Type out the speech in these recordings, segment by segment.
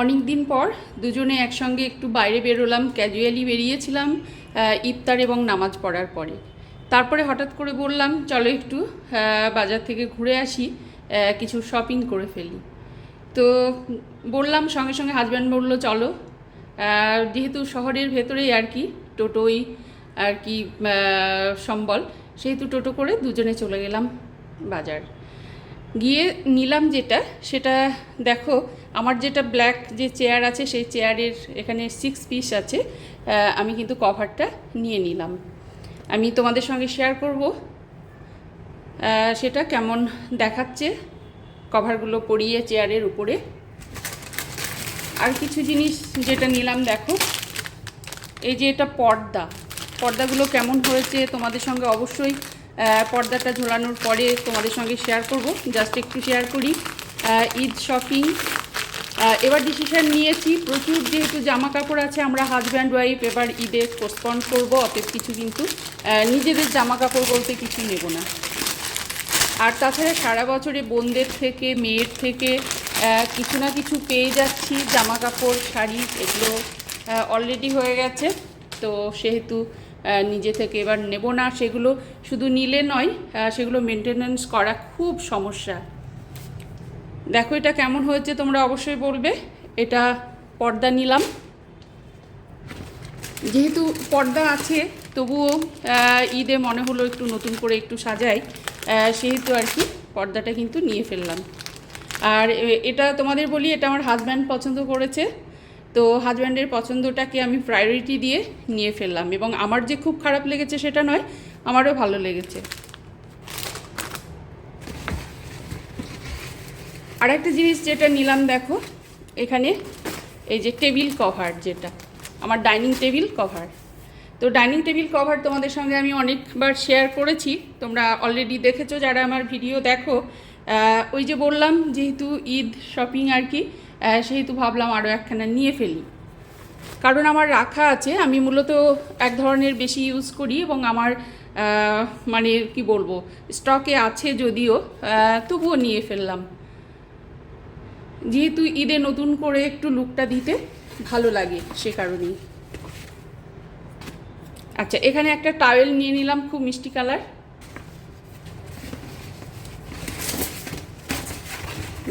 অনেক দিন পর দুজনে একসঙ্গে একটু বাইরে বেরোলাম ক্যাজুয়ালি বেরিয়েছিলাম ইফতার এবং নামাজ পড়ার পরে। তারপরে হঠাৎ করে বললাম, চলো একটু বাজার থেকে ঘুরে আসি কিছু শপিং করে ফেলি। তো বললাম, সঙ্গে সঙ্গে হাজব্যান্ড বলল, চলো। যেহেতু শহরের ভেতরেই আর কি, টোটোই আর কি সম্বল, সেহেতু টোটো করে দুজনে চলে গেলাম বাজার। গিয়ে নিলাম যেটা, সেটা দেখো, আমার যেটা ব্ল্যাক যে চেয়ার আছে, সেই চেয়ারের এখানে সিক্স পিস আছে আমি কিন্তু কভারটা নিয়ে নিলাম। আমি তোমাদের সঙ্গে শেয়ার করব সেটা কেমন দেখাচ্ছে কভারগুলো পরিয়ে চেয়ারের উপরে। আর কিছু জিনিস যেটা নিলাম, দেখো, এই যে এটা পর্দা। পর্দাগুলো কেমন হয়েছে তোমাদের সঙ্গে অবশ্যই পর্দাটা ঝোলানোর পরে তোমাদের সঙ্গে শেয়ার করব। জাস্ট একটু শেয়ার করি। ঈদ শপিং এবার ডিসিশান নিয়েছি। প্রচুর যেহেতু জামা কাপড় আছে, আমরা হাজব্যান্ড ওয়াইফ এবার ঈদে পোস্টপন করব, অতএব কিছু কিন্তু নিজেদের জামা কাপড় বলতে কিছু নেব না। আর তাছাড়া সারা বছরে বোনদের থেকে, মেয়ের থেকে কিছু না কিছু পেয়ে যাচ্ছি। জামা কাপড় শাড়ি, এগুলো অলরেডি হয়ে গেছে। তো সেহেতু নিজে থেকে এবার নেব না। সেগুলো শুধু নিলে নয় সেগুলো মেনটেনেন্স করা খুব সমস্যা। দেখো এটা কেমন হয়েছে তোমরা অবশ্যই বলবে। এটা পর্দা নিলাম। যেহেতু পর্দা আছে, তবুও ঈদে মনে হলো একটু নতুন করে একটু সাজাই। সেহেতু আর কি পর্দাটা কিন্তু নিয়ে ফেললাম। আর এটা তোমাদের বলি, এটা আমার হাজব্যান্ড পছন্দ করেছে। তো হাজব্যান্ডের পছন্দটাকে আমি প্রায়োরিটি দিয়ে নিয়ে ফেললাম এবং আমার যে খুব খারাপ লেগেছে সেটা নয়, আমারও ভালো লেগেছে। আর একটা জিনিস যেটা নিলাম দেখো, এখানে এই যে টেবিল কভার যেটা, আমার ডাইনিং টেবিল কভার তো ডাইনিং টেবিল কভার তোমাদের সঙ্গে আমি অনেকবার শেয়ার করেছি, তোমরা অলরেডি দেখেছ, যারা আমার ভিডিও দেখো ওই যে বললাম, যেহেতু ঈদ শপিং আর কি সেহেতু ভাবলাম আরও একখানা নিয়ে ফেলি। কারণ আমার রাখা আছে, আমি মূলত এক ধরনের বেশি ইউজ করি এবং আমার মানে কি বলব স্টকে আছে যদিও তবুও নিয়ে ফেললাম। যেহেতু ঈদে নতুন করে একটু লুকটা দিতে ভালো লাগে সে কারণেই। আচ্ছা এখানে একটা টাওয়েল নিয়ে নিলাম, খুব মিষ্টি কালার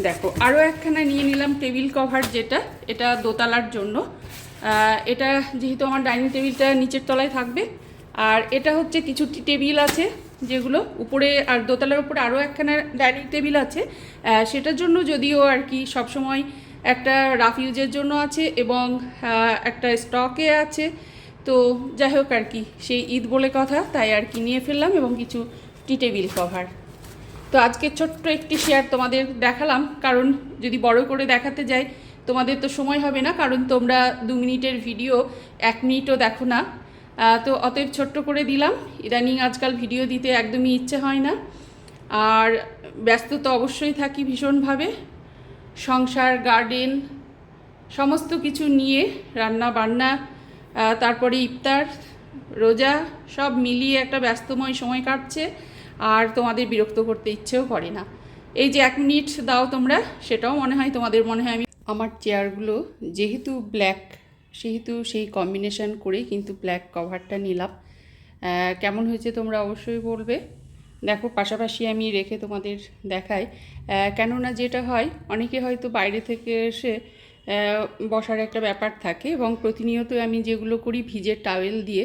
দেখো আরও একখানা নিয়ে নিলাম টেবিল কভার যেটা, এটা দোতলার জন্য। এটা যেহেতু আমার ডাইনিং টেবিলটা নিচের তলায় থাকবে, আর এটা হচ্ছে কিছু টেবিল আছে যেগুলো উপরে আর দোতলার উপরে আরও একখানা ডাইনিং টেবিল আছে। সেটার জন্য যদিও আর কি সবসময় একটা রাফ ইউজের জন্য আছে এবং একটা স্টকে আছে। তো যাই হোক আর কি, সেই ঈদ বলে কথা, তাই আর কি নিয়ে ফেললাম এবং কিছু টি টেবিল কভার। তো আজকে ছোট্ট একটি শেয়ার তোমাদের দেখালাম, কারণ যদি বড় করে দেখাতে যাই, তোমাদের তো সময় হবে না, কারণ তোমরা দু মিনিটের ভিডিও এক মিনিটও দেখো না। তো অতএব ছোট্ট করে দিলাম। ইদানিং আজকাল ভিডিও দিতে একদমই ইচ্ছে হয় না। আর ব্যস্ত তো অবশ্যই থাকি ভীষণভাবে। সংসার গার্ডেন সমস্ত কিছু নিয়ে, রান্না বান্না তারপরে ইফতার, রোজা, সব মিলিয়ে একটা ব্যস্তময় সময় কাটছে। আর তোমাদের বিরক্ত করতে ইচ্ছেও করে না। এই যে এক মিনিট দাও তোমরা, সেটাও মনে হয় তোমাদের মনে হয় আমি আমার চেয়ারগুলো যেহেতু ব্ল্যাক সেহেতু সেই কম্বিনেশন করেই কিন্তু ব্ল্যাক কভারটা নিলাম। কেমন হয়েছে তোমরা অবশ্যই বলবে। দেখো, পাশাপাশি আমি রেখে তোমাদের দেখাই। কেননা যেটা হয়, অনেকে হয়তো বাইরে থেকে এসে বসার একটা ব্যাপার থাকে এবং প্রতিনিয়ত আমি যেগুলো করি, ভিজে টাওয়েল দিয়ে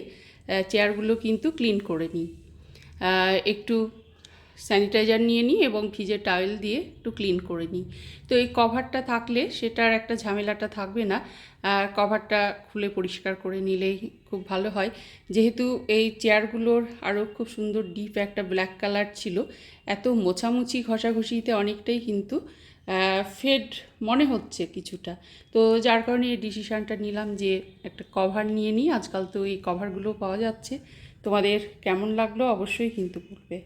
চেয়ারগুলো কিন্তু ক্লিন করে নিই। একটু স্যানিটাইজার নিয়ে নিই এবং ভিজে টাওয়েল দিয়ে একটু ক্লিন করে নিই। তো এই কভারটা থাকলে সেটার একটা ঝামেলাটা থাকবে না। কভারটা খুলে পরিষ্কার করে নিলেই খুব ভালো হয়। যেহেতু এই চেয়ারগুলোর আরও খুব সুন্দর ডিপ একটা ব্ল্যাক কালার ছিল, এত মোছামুছি ঘষাঘষিতে অনেকটাই কিন্তু ফেড মনে হচ্ছে কিছুটা। তো যার কারণে এই ডিসিশানটা নিলাম যে একটা কভার নিয়ে নিই। আজকাল তো এই কভারগুলো পাওয়া যাচ্ছে। তোমাদের কেমন লাগল অবশ্যই কিন্তু বলবে।